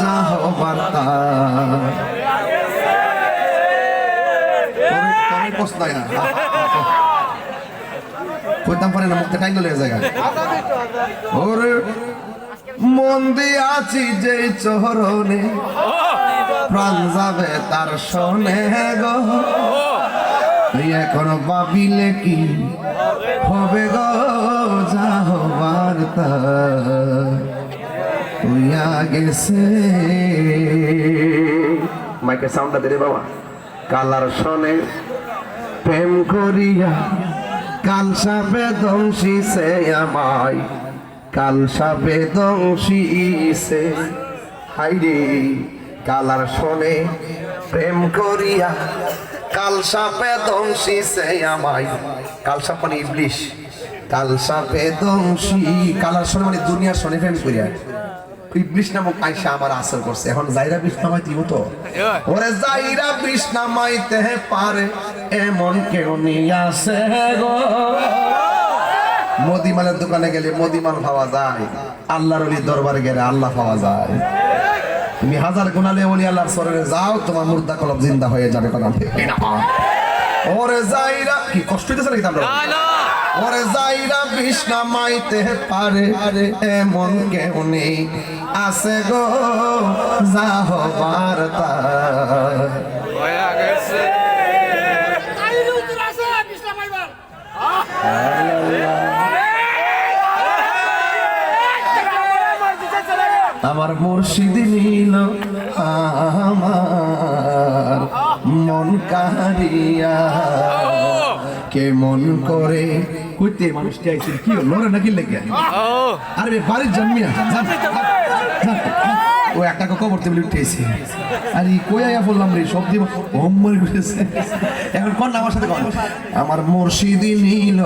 যা হবার তা প্রশ্ন না। কইতাম পারে না, মুখটা জায়গা ওরে, মন আছি যে চরণে, প্রাণ যাবে তার শোনে গো। এখন ভাবিলে কি হবে গো? যা হবার মাইকে সাউন্ডটা দে বাবা। কালার শোনে, প্রেম করিয়া, কাল সাপে ধ্বংসিছে আমায়, কাল সাপে ধ্বংসিছে হাইরে কালার শোনে, প্রেম করিয়া, কাল সাপে ধ্বংসিছে আমায়। কাল সাপ মানে ইবলিশ। কাল সাপে ধ্বংসি কালার শোনে মানে দুনিয়া শোনে প্রেম করিয়া। ইবলিশ নামক আমার আসর করছে। এখন জাইরা দিব তো। ওরে জাইরা পারে, এমন কেউ গো। মদিমালের দোকানে গেলে মদিমাল পাওয়া যায়, আল্লাহর অলি দরবারে গেলে আল্লাহ পাওয়া যায়। তুমি হাজার গুণালে অলি আল্লাহর সরে যাও, তোমার মুর্দা কলম জিন্দা হয়ে যাবে কথা ঠিক না ওরে জাইরা কি কষ্ট হইতেছে নাকি তোমরা? ওরে জাইরা বিষ্ণা মাইতে পারে এমন কেউ নেই। আছে গো যা হবার তা। আমার মুর্শিদ নীল আমার মন কারিয়া কেমন করে কইতে মানুষটি আইছিল কি রে নাকি লেগে? আরে বাড়ির জন্মিয়া ও একটা কবর টেবিল উঠেছে আরে কই আয়া বললাম রে সব দিব মরে গেছে। এখন কোন আমার সাথে কোন আমার মুর্শিদ নীল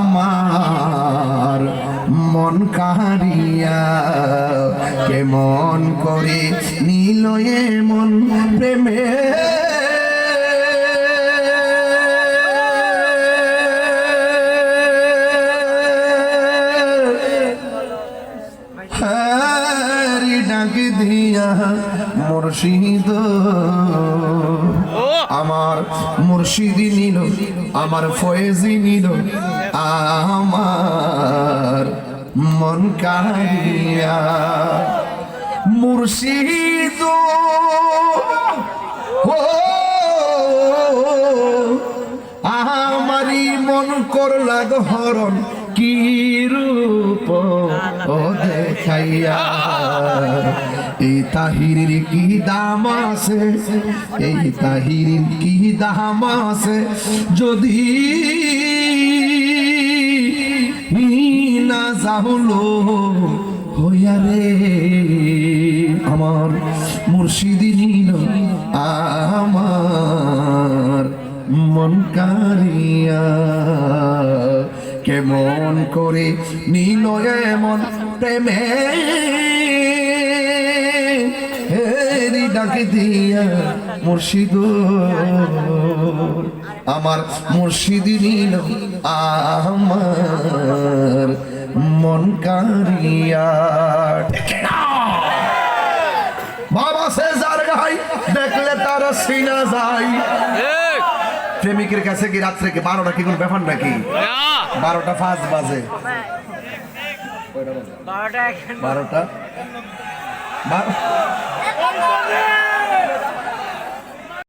আমার মন কাহারিয়া কেমন করে নীল মন প্রেমে মুর্শিদ। আমার মুর্শিদি নিল, আমার ফয়েজি নিল, আমার মন কারিয়া মুর্শিদ আমারি মন করলা হরণ, কি রূপ দেখাইয়া। তাহিরের কি দাম আছে? এই তাহিরের কি দাম আছে? যদি না যাহলো হইয়া রে, আমার মুর্শিদি নিল আমার মন কারিয়া কেমন করে নীল এমন প্রেমে? হেরি ডাকে দিয়া মুর্শিদ আমার মুর্শিদি নীল আমার মন কারিয়া বাবা সে যার গাই দেখলে তার সিনা যায়। প্রেমিকের কাছে কি রাত্রে কি বারোটা কি কোন ব্যাপার নাকি? বারোটা পাঁচ বাজে। বারোটা? Bye.